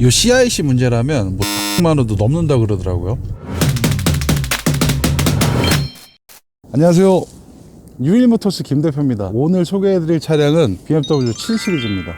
이 CIC 문제라면 뭐만 원도 넘는다 그러더라고요. 안녕하세요. 유일모터스 김 대표입니다. 오늘 소개해드릴 차량은 BMW 7 시리즈입니다.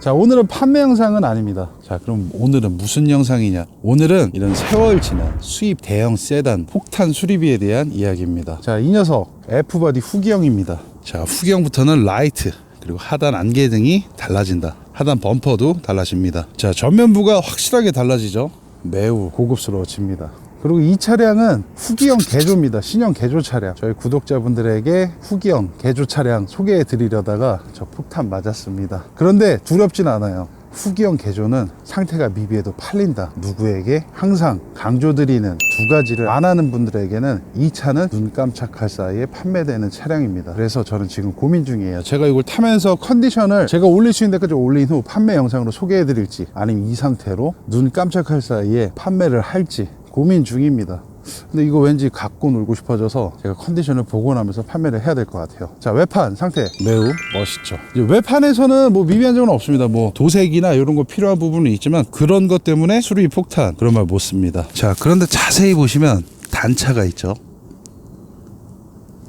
자, 오늘은 판매 영상은 아닙니다. 자, 그럼 오늘은 무슨 영상이냐? 오늘은 이런 세월 지난 수입 대형 세단 폭탄 수리비에 대한 이야기입니다. 자, 이 녀석 F바디 후기형입니다. 자, 후기형부터는 라이트 그리고 하단 안개 등이 달라진다. 하단 범퍼도 달라집니다. 자, 전면부가 확실하게 달라지죠. 매우 고급스러워집니다. 그리고 이 차량은 후기형 개조입니다. 신형 개조 차량. 저희 구독자분들에게 후기형 개조 차량 소개해 드리려다가 저 폭탄 맞았습니다. 그런데 두렵진 않아요. 후기형 개조는 상태가 미비해도 팔린다. 누구에게 항상 강조드리는 두 가지를 안 하는 분들에게는 이 차는 눈 깜짝할 사이에 판매되는 차량입니다. 그래서 저는 지금 고민 중이에요. 제가 이걸 타면서 컨디션을 제가 올릴 수 있는 데까지 올린 후 판매 영상으로 소개해 드릴지 아니면 이 상태로 눈 깜짝할 사이에 판매를 할지 고민 중입니다. 근데 이거 왠지 갖고 놀고 싶어져서 제가 컨디션을 나면서 판매를 해야 될 것 같아요. 자, 외판 상태 매우 멋있죠. 이제 외판에서는 뭐 미비한 점은 없습니다. 뭐 도색이나 이런 거 필요한 부분은 있지만 그런 것 때문에 수리 폭탄 그런 말 못 씁니다. 자, 그런데 자세히 보시면 단차가 있죠.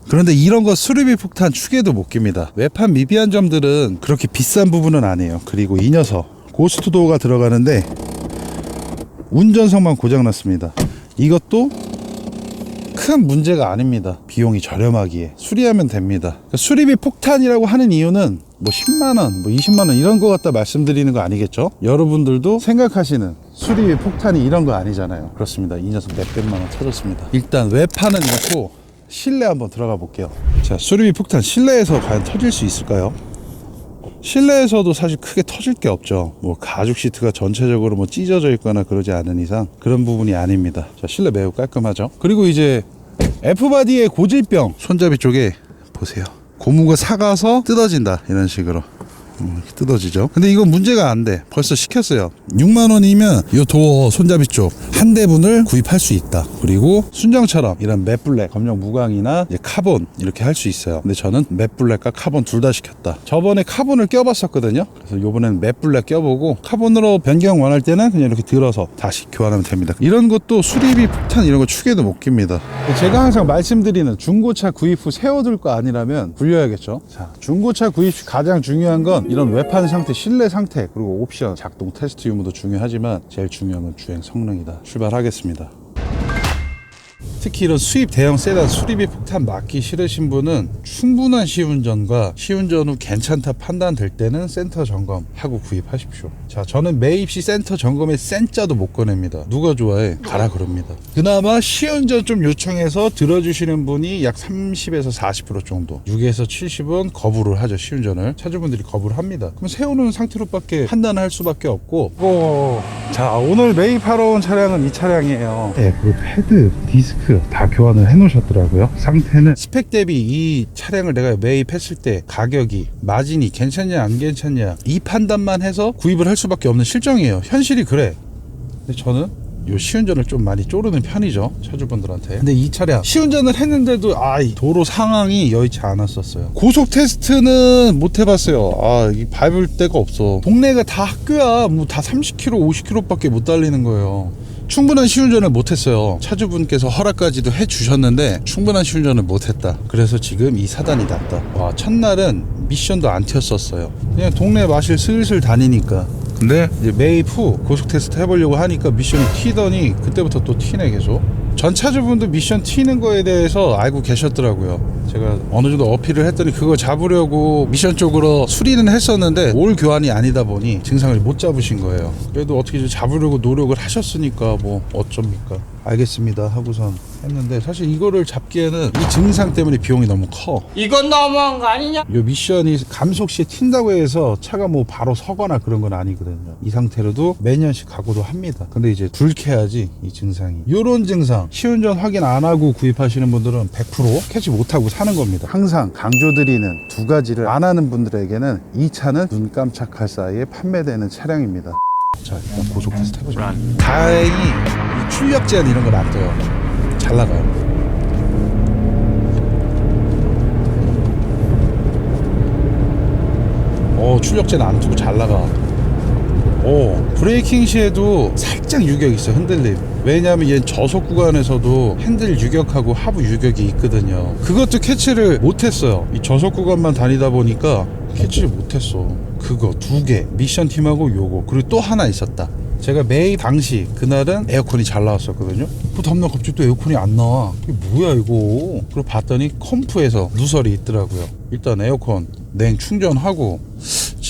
그런데 이런 거 수리비 폭탄 축에도 못 깁니다. 외판 미비한 점들은 그렇게 비싼 부분은 아니에요. 그리고 이 녀석 고스트도어가 들어가는데 운전석만 고장났습니다. 이것도 큰 문제가 아닙니다. 비용이 저렴하기에 수리하면 됩니다. 그러니까 수리비 폭탄이라고 하는 이유는 뭐 10만 원, 뭐 20만 원 이런 거 갖다 말씀드리는 거 아니겠죠? 여러분들도 생각하시는 수리비 폭탄이 이런 거 아니잖아요. 그렇습니다. 이 녀석 몇백만 원 터졌습니다. 일단 외판은 이렇고 실내 한번 들어가 볼게요. 자, 수리비 폭탄 실내에서 과연 터질 수 있을까요? 실내에서도 사실 크게 터질 게 없죠. 뭐 가죽 시트가 전체적으로 뭐 찢어져 있거나 그러지 않은 이상 그런 부분이 아닙니다. 자, 실내 매우 깔끔하죠. 그리고 이제 F바디의 고질병 손잡이 쪽에 보세요. 고무가 사가서 뜯어진다 이런 식으로. 음, 이렇게 뜯어지죠. 근데 이건 문제가 안 돼. 벌써 시켰어요. 6만 원이면 이 도어 손잡이 쪽 한 대분을 구입할 수 있다. 그리고 순정처럼 이런 맷블랙, 검정 무광이나 카본 이렇게 할 수 있어요. 근데 저는 맷블랙과 카본 둘 다 시켰다. 저번에 카본을 껴봤었거든요. 그래서 요번엔 맷블랙 껴보고 카본으로 변경 원할 때는 그냥 이렇게 들어서 다시 교환하면 됩니다. 이런 것도 수리비 폭탄 이런 거 축에도 못 깁니다. 제가 항상 말씀드리는 중고차 구입 후 세워둘 거 아니라면 굴려야겠죠. 자, 중고차 구입 시 가장 중요한 건 이런 외판 상태, 실내 상태, 그리고 옵션, 작동 테스트 유무도 중요하지만 제일 중요한 건 주행 성능이다. 출발하겠습니다. 특히 이런 수입 대형 세단 수리비 폭탄 맞기 싫으신 분은 충분한 시운전과 시운전 후 괜찮다 판단될 때는 센터 점검하고 구입하십시오. 자, 저는 매입 시 센터 점검에 센자도 못 꺼냅니다. 누가 좋아해? 가라 그럽니다. 그나마 시운전 좀 요청해서 들어주시는 분이 약 30에서 40% 정도. 6에서 70은 거부를 하죠, 시운전을. 차주분들이 거부를 합니다. 그럼 세우는 상태로밖에 판단할 수밖에 없고. 오, 자, 오늘 매입하러 온 차량은 이 차량이에요. 네, 그리고 패드, 디스크 다 교환을 해 놓으셨더라고요. 상태는? 스펙 대비 이 차량을 내가 매입했을 때 가격이 마진이 괜찮냐 안 괜찮냐 이 판단만 해서 구입을 할 수밖에 없는 실정이에요. 현실이 그래. 근데 저는 요 시운전을 좀 많이 쪼르는 편이죠 차주분들한테. 근데 이 차량 시운전을 했는데도 아이 도로 상황이 여의치 않았었어요. 고속 테스트는 못 해봤어요. 아이 밟을 데가 없어. 동네가 다 학교야. 뭐 다 30km 50km밖에 못 달리는 거예요 충분한 시운전을 못했어요. 차주분께서 허락까지도 해주셨는데 충분한 시운전을 못했다. 그래서 지금 이 사단이 났다. 와 첫날은 미션도 안 튀었었어요. 그냥 동네 마실 슬슬 다니니까. 근데 이제 매입 후 고속 테스트 해보려고 하니까 미션이 튀더니 그때부터 또 튀네 계속. 전 차주분도 미션 튀는 거에 대해서 알고 계셨더라고요. 제가 어느 정도 어필을 했더니 그거 잡으려고 미션 쪽으로 수리는 했었는데 올 교환이 아니다 보니 증상을 못 잡으신 거예요. 그래도 어떻게 좀 잡으려고 노력을 하셨으니까 뭐 어쩝니까. 알겠습니다 하고선 했는데 사실 이거를 잡기에는 이 증상 때문에 비용이 너무 커. 이건 너무한 거 아니냐? 이 미션이 감속 시에 튄다고 해서 차가 뭐 바로 서거나 그런 건 아니거든요. 이 상태로도 매년씩 각오도 합니다. 근데 이제 불쾌하지 이 증상이. 이런 증상 시운전 확인 안 하고 구입하시는 분들은 100% 캐치 못하고 사는 겁니다. 항상 강조드리는 두 가지를 안 하는 분들에게는 이 차는 눈 깜짝할 사이에 판매되는 차량입니다. 자 일단 고속 테스트 해보자. 다행히 이 출력 제한 이런 건안 떠요. 잘 나가요. 어 출력제는 안 두고 잘 나가 오. 브레이킹 시에도 살짝 유격 있어 흔들림 왜냐하면 얘 저속 구간에서도 핸들 유격하고 하부 유격이 있거든요. 그것도 캐치를 못했어요. 이 저속 구간만 다니다 보니까 캐치를 못했어. 그거 두 개 미션 팀하고 요거 그리고 또 하나 있었다. 제가 매일 당시 그날은 에어컨이 잘 나왔었거든요. 그 다음날 갑자기 또 에어컨이 안 나와. 이게 뭐야 이거? 그리고 봤더니 컴프에서 누설이 있더라고요. 일단 에어컨 냉 충전하고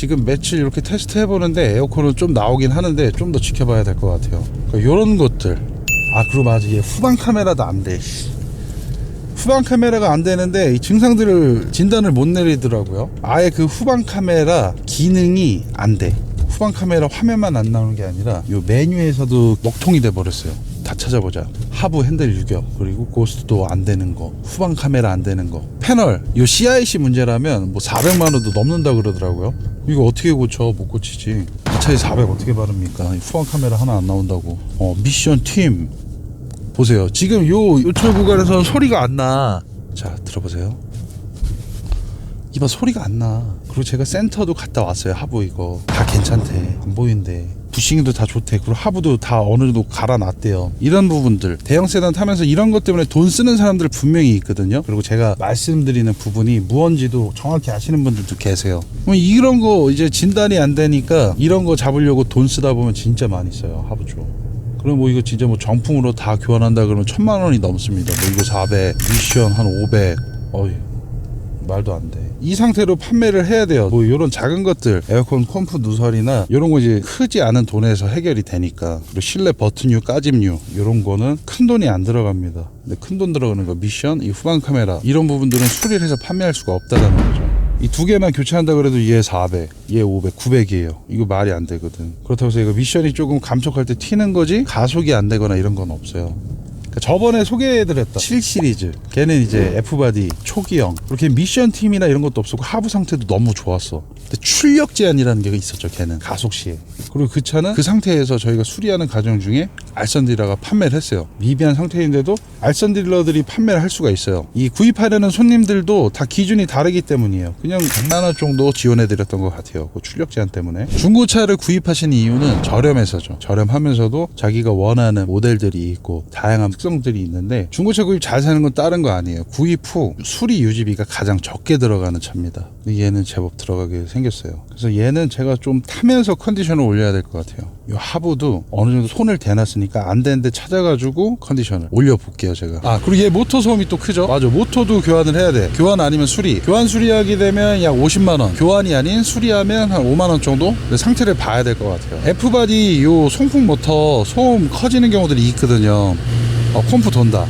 지금 며칠 이렇게 테스트 해보는데 에어컨은 좀 나오긴 하는데 좀 더 지켜봐야 될 것 같아요 그러니까 이런 것들 아 그리고 맞아 얘 후방 카메라도 안돼 후방 카메라가 안 되는데 이 증상들을 진단을 못 내리더라고요. 아예 그 후방 카메라 기능이 안 돼. 후방 카메라 화면만 안 나오는 게 아니라 요 메뉴에서도 먹통이 돼 버렸어요. 다 찾아보자. 하부 핸들 유격 그리고 고스트도 안 되는 거, 후방 카메라 안 되는 거, 패널 요 CIC 문제라면 뭐 400만 원도 넘는다 그러더라고요. 이거 어떻게 고쳐? 못 고치지. 이 차에 400 어떻게 바릅니까? 이 후방 카메라 하나 안 나온다고. 어 미션 팀 보세요. 지금 요 요철 구간에서는 소리가 안 나. 자, 들어보세요. 이봐 소리가 안 나. 그리고 제가 센터도 갔다 왔어요. 하부 이거 다 괜찮대. 안 보이는데. 부싱도 다 좋대. 그리고 하부도 다 어느 정도 갈아놨대요. 이런 부분들 대형 세단 타면서 이런 것 때문에 돈 쓰는 사람들 분명히 있거든요. 그리고 제가 말씀드리는 부분이 무언지도 정확히 아시는 분들도 계세요. 그럼 이런 거 이제 진단이 안 되니까 이런 거 잡으려고 돈 쓰다 보면 진짜 많이 써요. 하부 쪽. 그럼 뭐 이거 진짜 뭐 정품으로 다 교환한다 그러면 천만 원이 넘습니다. 뭐 이거 400, 미션 한 500. 어이 말도 안 돼. 이 상태로 판매를 해야 돼요. 뭐 이런 작은 것들, 에어컨 컴프 누설이나 이런 거 이제 크지 않은 돈에서 해결이 되니까. 그리고 실내 버튼류, 까짐류 이런 거는 큰 돈이 안 들어갑니다. 근데 큰 돈 들어가는 거 미션, 이 후방 카메라 이런 부분들은 수리를 해서 판매할 수가 없다라는 거죠. 이두 개만 교체한다 그래도 얘 400, 얘 500, 900이에요. 이거 말이 안 되거든. 그렇다고 해서 이거 미션이 조금 감속할 때 튀는 거지 가속이 안 되거나 이런 건 없어요. 그러니까 저번에 소개해드렸던 7 시리즈. 걔는 이제 F바디 초기형. 그렇게 미션 팀이나 이런 것도 없었고 하부 상태도 너무 좋았어. 근데 출력 제한이라는 게 있었죠 걔는. 가속 시에 그리고 그 차는 그 상태에서 저희가 수리하는 과정 중에 알선 딜러가 판매를 했어요. 미비한 상태인데도 알선 딜러들이 판매를 할 수가 있어요. 이 구입하려는 손님들도 다 기준이 다르기 때문이에요. 그냥 100만 원 정도 지원해드렸던 것 같아요 그 출력 제한 때문에. 중고차를 구입하신 이유는 저렴해서죠. 저렴하면서도 자기가 원하는 모델들이 있고 다양한 특성들이 있는데 중고차 구입 잘 사는 건 다른 거 아니에요. 구입 후 수리 유지비가 가장 적게 들어가는 차입니다. 얘는 제법 들어가게 생겼어요. 그래서 얘는 제가 좀 타면서 컨디션을 올려야 될 것 같아요. 이 하부도 어느 정도 손을 대놨으니까 안 되는데 찾아가지고 컨디션을 올려볼게요 제가. 아 그리고 얘 모터 소음이 또 크죠? 맞아 모터도 교환을 해야 돼. 교환 아니면 수리. 교환 수리하게 되면 약 50만원. 교환이 아닌 수리하면 한 5만원 정도? 근데 상태를 봐야 될 것 같아요. F바디 요 송풍 모터 소음 커지는 경우들이 있거든요 어, 컴프 돈다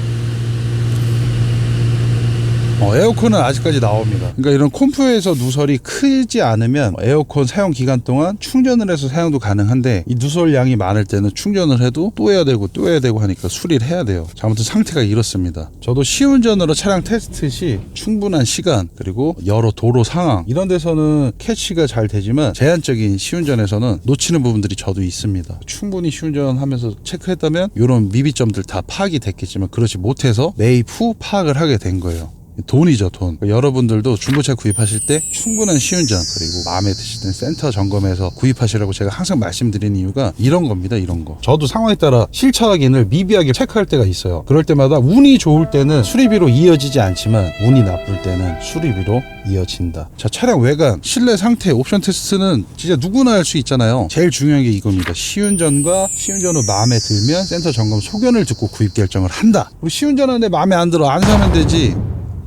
어, 에어컨은 아직까지 나옵니다. 그러니까 이런 콤프에서 누설이 크지 않으면 에어컨 사용 기간 동안 충전을 해서 사용도 가능한데 이 누설 양이 많을 때는 충전을 해도 또 해야 되고 또 해야 되고 하니까 수리를 해야 돼요. 자, 아무튼 상태가 이렇습니다. 저도 시운전으로 차량 테스트 시 충분한 시간 그리고 여러 도로 상황 이런 데서는 캐치가 잘 되지만 제한적인 시운전에서는 놓치는 부분들이 저도 있습니다. 충분히 시운전하면서 체크했다면 이런 미비점들 다 파악이 됐겠지만 그렇지 못해서 매입 후 파악을 하게 된 거예요. 돈이죠 돈. 여러분들도 중고차 구입하실 때 충분한 시운전 그리고 마음에 드실 때는 센터 점검해서 구입하시라고 제가 항상 말씀드리는 이유가 이런 겁니다 이런 거. 저도 상황에 따라 실차 확인을 미비하게 체크할 때가 있어요. 그럴 때마다 운이 좋을 때는 수리비로 이어지지 않지만 운이 나쁠 때는 수리비로 이어진다. 자 차량 외관 실내 상태 옵션 테스트는 진짜 누구나 할 수 있잖아요. 제일 중요한 게 이겁니다. 시운전과 시운전 후 마음에 들면 센터 점검 소견을 듣고 구입 결정을 한다. 우리 시운전하는데 마음에 안 들어 안 사면 되지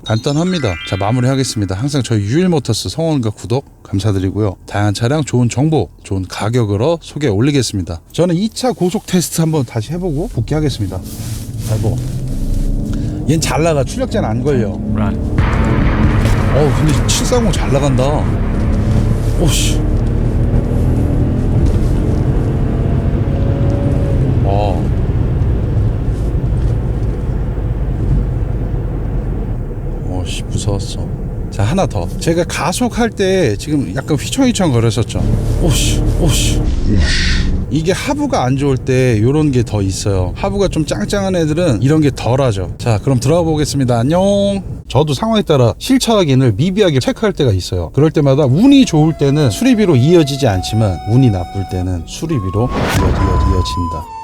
간단합니다. 자, 마무리하겠습니다. 항상 저희 유일모터스 성원과 구독 감사드리고요. 다양한 차량 좋은 정보, 좋은 가격으로 소개 올리겠습니다. 저는 2차 고속 테스트 한번 다시 해보고 복귀하겠습니다. 아이고. 얜잘 나가. 출력자는 안 걸려. 어우, 근데 730 잘 나간다. 오씨. 어. 오씨 무서웠어 자 하나 더. 제가 가속할 때 지금 약간 휘청휘청 거렸었죠. 오씨 오씨. 이게 하부가 안 좋을 때 요런 게 더 있어요. 하부가 좀 짱짱한 애들은 이런 게 덜하죠. 자 그럼 들어가 보겠습니다. 안녕. 저 저도 상황에 따라 실차 확인을 미비하게 체크할 때가 있어요. 그럴 때마다 운이 좋을 때는 수리비로 이어지지 않지만 운이 나쁠 때는 수리비로 이어, 이어, 이어진다.